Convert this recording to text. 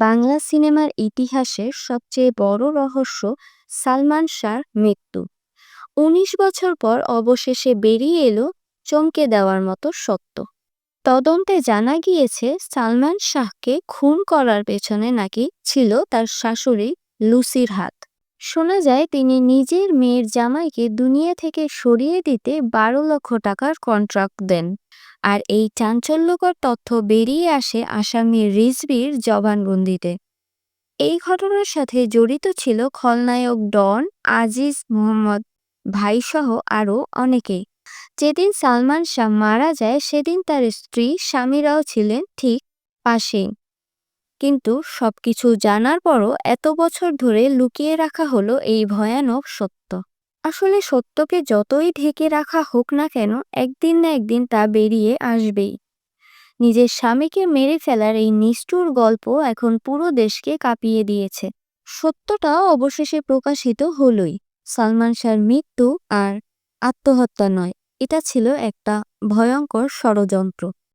বাংলা সিনেমার ইতিহাসের সবচেয়ে বড় রহস্য সালমান শাহর মৃত্যু। উনিশ বছর পর অবশেষে বেরিয়ে এলো চমকে দেওয়ার মতো সত্য। তদন্তে জানা গিয়েছে, সালমান শাহকে খুন করার পেছনে নাকি ছিল তার শাশুড়ি লুসির হাত। শোনা যায় তিনি নিজের মেয়ের জামাইকে দুনিয়া থেকে সরিয়ে দিতে বারো লক্ষ টাকার কন্ট্রাক্ট দেন। আর এই চাঞ্চল্যকর তথ্য বেরিয়ে আসে আসামি রিজভির জবানবন্দিতে। এই ঘটনার সাথে জড়িত ছিল খলনায়ক ডন, আজিজ মোহাম্মদ, ভাইসহ আরও অনেকেই যেদিন সালমান শাহ মারা যায়, সেদিন তার স্ত্রী স্বামীরাও ছিলেন ঠিক পাশেই। কিন্তু সবকিছু জানার পরও এত বছর ধরে লুকিয়ে রাখা হলো এই ভয়ানক সত্য। আসলে সত্যকে যতই ঢেকে রাখা হোক না কেন, একদিন না একদিন তা বেরিয়ে আসবেই। নিজের স্বামীকে মেরে ফেলার এই নিষ্ঠুর গল্প এখন পুরো দেশকে কাঁপিয়ে দিয়েছে। সত্যটা অবশেষে প্রকাশিত হলোই। সালমান শাহর মৃত্যু আর আত্মহত্যা নয়, এটা ছিল একটা ভয়ঙ্কর ষড়যন্ত্র।